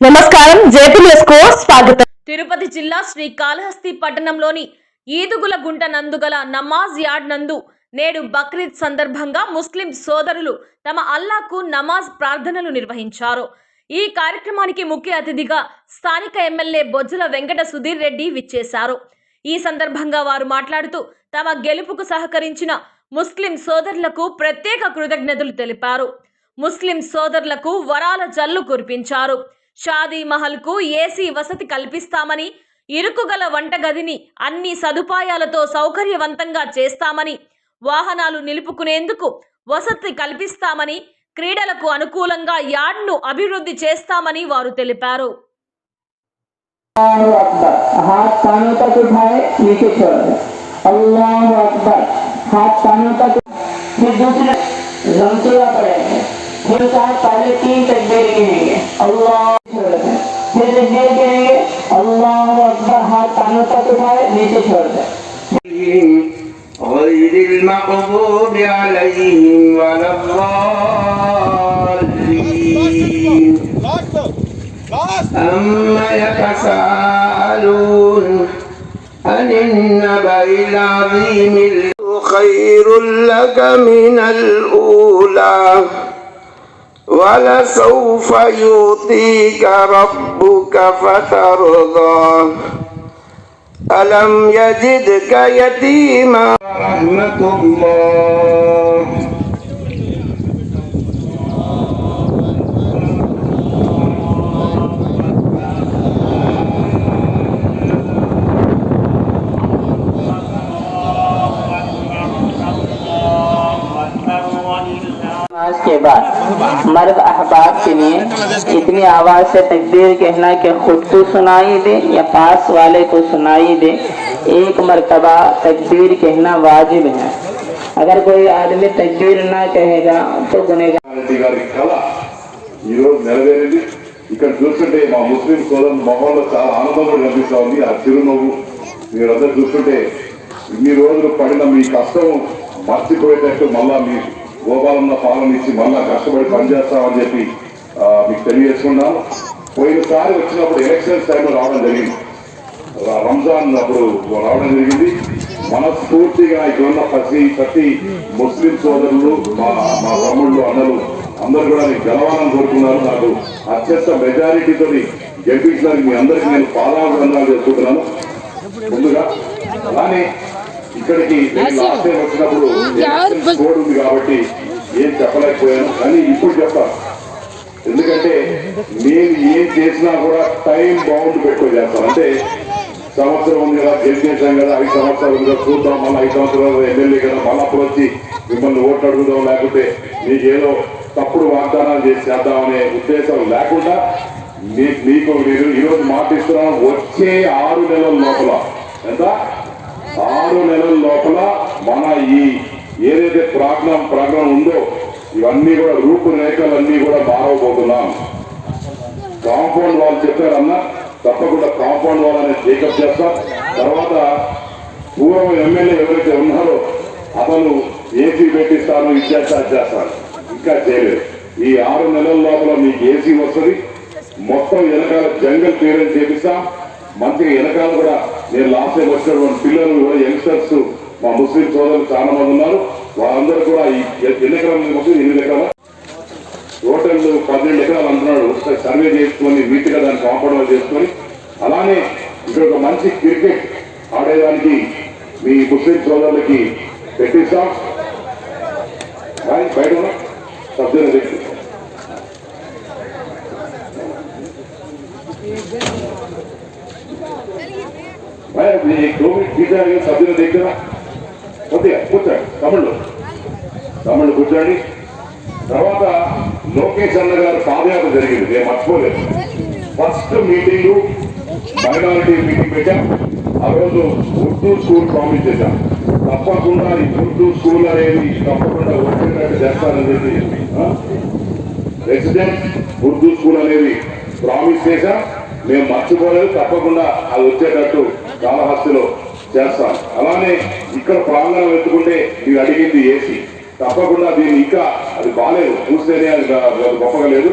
నమస్కారం జేపీ స్వాగతం. తిరుపతి జిల్లా శ్రీకాళహస్తి పట్టణంలోని ఈదుగుల గుంట నందుగల నమాజ్ యార్డ్ నందు నేడు బక్రీద్ సందర్భంగా ముస్లిం సోదరులు తమ అల్లాకు నమాజ్ ప్రార్థనలు నిర్వహించారు. ఈ కార్యక్రమానికి ముఖ్య అతిథిగా స్థానిక ఎమ్మెల్యే బొజ్జల వెంకట సుధీర్ రెడ్డి విచ్చేశారు. ఈ సందర్భంగా వారు మాట్లాడుతూ తమ గెలుపుకు సహకరించిన ముస్లిం సోదరులకు ప్రత్యేక కృతజ్ఞతలు తెలిపారు. ముస్లిం సోదరులకు వరాల జల్లు కురిపించారు. షాదీ మహల్కు ఏసీ వసతి కల్పిస్తామని ఇరుకుగల వంటగదిని అన్ని సదుపాయాలతో సౌకర్యవంతంగా చేస్తామని వాహనాలు నిలుపుకునేందుకు వసతి కల్పిస్తామని క్రీడలకు అనుకూలంగా యార్డ్ను అభివృద్ధి చేస్తామని వారు తెలిపారు अल्लाह अकबर हाथ कानों तक उठाए नीचे छोड़ दे अल्लाह अकबर हाथ कानों तक फिर दूसरे रमसुला पड़ेंगे फिर साथ पहले तीन तकबीर गिनेंगे अल्लाह छोड़ दे फिर तकबीर गिनेंगे अल्लाह अकबर हाथ कानों तक उठाए नीचे छोड़ दे غير المغضوب عليهم ولا الضالين أما يتساءلون عن النبأ العظيم خير لك من الأولى ولسوف يعطيك ربك فترضى. ألم يجدك يتيما؟ رحمة الله. नमाज के बाद मर्द अहबाब के लिए इतनी आवाज से तकबीर कहना कि खुद को सुनाई दे या पास वाले को सुनाई दे एक मरतबा तकबीर कहना वाजिब है अगर कोई आदमी तकबीर ना कहेगा तो गुनेगा రెడ్డి గారి కళ ఈరోజు నెరవేరింది ఇక్కడ చూస్తుంటే మా ముస్లిం సోదరు మొహంలో చాలా ఆనందం కూడా కనిపిస్తా ఉంది ఆ చిరునవ్వు మీరందరూ చూస్తుంటే ఇన్ని రోజులు పడిన మీ కష్టం మర్చిపోయేటట్టు మళ్ళా మీ గోపాలన్న పాలన ఇచ్చి మళ్ళా కష్టపడి పనిచేస్తామని చెప్పి మీకు తెలియజేసుకున్నాను పోయినసారి వచ్చినప్పుడు ఎలక్షన్స్ టైంలో రావడం జరిగింది. రంజాన్ అప్పుడు రావడం జరిగింది. మనస్ఫూర్తిగా ఇక్కడ ఉన్న ప్రతి ప్రతి ముస్లిం సోదరులు మా మా తమ్ముళ్ళు అన్నలు అందరూ కూడా నేను గెలవాలని కోరుకున్నారు. నాకు అత్యంత మెజారిటీతో గెలిపించడానికి మీ అందరికీ నేను పాదాభివందనాలు చేసుకుంటున్నాను ముందుగా అలానే ఇక్కడికి నేను లాస్ట్ టైం వచ్చినప్పుడు ఎలక్షన్ కోడ్ ఉంది కాబట్టి ఏం చెప్పలేకపోయాను. కానీ ఇప్పుడు చెప్తాను ఎందుకంటే నేను ఏం చేసినా కూడా టైం బౌండ్ పెట్టుకొని చేస్తాను. అంటే సంవత్సరం ఉంది కదా గెలిచేసాం కదా ఐదు సంవత్సరాలు ఉంది కదా చూద్దాం మళ్ళీ ఐదు సంవత్సరాలు ఎమ్మెల్యే కదా మళ్ళీ అప్పుడు వచ్చి మిమ్మల్ని ఓట్లు అడుగుదాం లేకపోతే మీకేదో తప్పుడు వాగ్దానాలు చేసి చేద్దామనే ఉద్దేశం లేకుండా మీకు నేను ఈరోజు మాటిస్తున్నాను వచ్చే ఆరు నెలల లోపల ఎంత ఆరు నెలల లోపల మన ఈ ఏదైతే ప్రాగ్నం ప్రాగ్నం ఉందో ఇవన్నీ కూడా రూపురేఖలన్నీ కూడా మారవబోతున్నాం. కాంపౌండ్ వాళ్ళు చెప్పారన్నా తప్పకుండా కాంపౌండ్ వాళ్ళని టేకప్ చేస్తాం. తర్వాత పూర్వం ఎమ్మెల్యే ఎవరైతే ఉన్నారో అతను ఏసీ పెట్టిస్తాను ఇచ్చేస్తా చేస్తాను. ఇంకా చేయలేదు. ఈ ఆరు నెలల లోపల మీకు ఏసీ వస్తుంది. మొత్తం వెనకాల జంగల్ క్లియరెన్స్ చేపిస్తాం. మంచిగా వెనకాల కూడా నేను లాస్ట్ టైం వచ్చినటువంటి పిల్లలు కూడా యంగ్స్టర్స్ మా ముస్లిం సోదరులు చాలా మంది ఉన్నారు. వాళ్ళందరూ కూడా ఎన్ని ఎకరాల మొత్తం ఎనిమిది ఎకరాల? టోటల్ పన్నెండు ఎకరాలు అంటున్నాడు. ఒకసారి సర్వే చేసుకొని నీట్గా దాన్ని కాంపౌండ్ చేసుకొని అలానే ఇక్కడ ఒక మంచి క్రికెట్ ఆడేదానికి మీ ముస్లిం సోదరులకి పెట్టిస్తాం. రాయ్, బయట ఉన్నా. సభ్యులు తెచ్చు రాయ్, మీ కోవిడ్ టీకా సభ్యుల దగ్గర కొద్దిగా కూర్చోండి తమిళ్ళు తమిళ్ళు కూర్చోండి. తర్వాత లోకేష్ అన్న గారు పాదయాత్ర జరిగింది. నేను మర్చిపోలేదు. ఫస్ట్ మీటింగ్ మైనారిటీ మీటింగ్ పెట్టాం. ఆ రోజు ఉర్దూ స్కూల్ ప్రామిస్ చేశాం. తప్పకుండా ఈ ఉర్దూ స్కూల్ అనేది తప్పకుండా వచ్చేటట్టు చేస్తానని చెప్పి రెసిడెంట్ ఉర్దూ స్కూల్ అనేది ప్రామిస్ చేశాం. మేము మర్చిపోలేదు. తప్పకుండా అది వచ్చేటట్టు కాళహస్తిలో చేస్తాం. అలానే ఇక్కడ ప్రాంగణం ఎత్తుకుంటే మీరు అడిగింది ఏసీ. తప్పకుండా దీన్ని ఇంకా అది బాగాలేదు. చూస్తేనే అది గొప్పగా లేదు.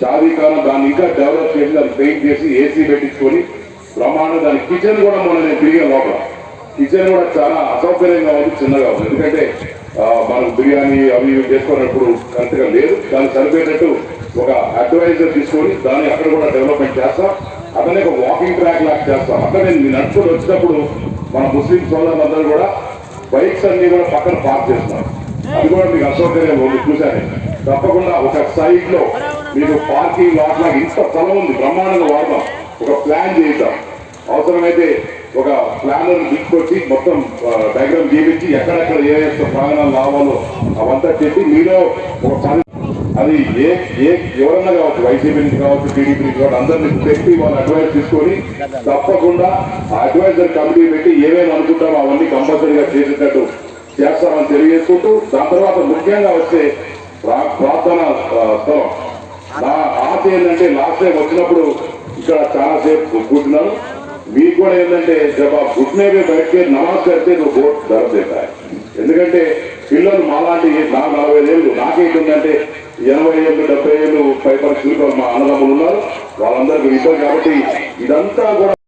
షాదీకాలం దాన్ని ఇంకా డెవలప్ చేసి దాన్ని పెయింట్ చేసి ఏసీ పెట్టించుకొని బ్రహ్మాండం దాని కిచెన్ కూడా మొన్న నేను తిరిగాను లోపల. కిచెన్ కూడా చాలా అసౌకర్యంగా ఉంది చిన్నగా ఉంది. ఎందుకంటే మనం బిర్యానీ అవి ఇవి చేసుకున్నప్పుడు కరెక్ట్గా లేదు. దాన్ని సరిపోయేటట్టు ఒక అడ్వైజర్ తీసుకొని దాన్ని అక్కడ కూడా డెవలప్మెంట్ చేస్తాం. అతనే ఒక వాకింగ్ ట్రాక్ లాగా చేస్తాం. అక్కడ నేను నడుచుకొని వచ్చినప్పుడు మన ముస్లిం సోదరులందరూ కూడా బైక్స్ అన్ని కూడా పక్కన పార్క్ చేస్తున్నారు. అది కూడా మీకు అసౌకర్యం ఉంది చూశాను తప్పకుండా ఒక సైడ్లో మీకు పార్కింగ్ లాట్ లాగా ఇంత స్థలం ఉంది బ్రహ్మాండంగా వాడదాం. ఒక ప్లాన్ చేద్దాం. అవసరమైతే ఒక ప్లానర్ తీసుకొచ్చి మొత్తం డయాగ్రామ్ గీపించి ఎక్కడెక్కడ ఏ ప్రాంగణాలు రావాలో అవంతా చెప్పి మీలో ఒక అది ఏ ఏ ఎవరన్నా కావచ్చు వైసీపీ నుంచి కావచ్చు టీడీపీ నుంచి కావచ్చు అందరినీ పెట్టి వాళ్ళు అడ్వైజ్ తీసుకొని తప్పకుండా ఆ అడ్వైజర్ కమిటీ పెట్టి ఏమేమి అనుకుంటామో అవన్నీ కంపల్సరీగా చేసేటట్టు చేస్తామని తెలియజేసుకుంటూ దాని తర్వాత ముఖ్యంగా వస్తే ప్రార్థన స్థలం. నా ఆశ ఏంటంటే లాస్ట్ టైం వచ్చినప్పుడు ఇక్కడ చాలా సేపు కూర్చున్నాను. మీకు కూడా ఏంటంటే జబా గుడ్నే బయటకి నమాజ్ కడితే నువ్వు బోర్డు ధర ఎందుకంటే పిల్లలు మాలాంటి నా నలభై ఏళ్ళు నాకేంటుందంటే ఎనభై ఏళ్ళు డెబ్బై ఏళ్ళు పైపర్ మా అన్నదమ్ములు ఉన్నారు. వాళ్ళందరికీ ఇబ్బంది కాబట్టి ఇదంతా కూడా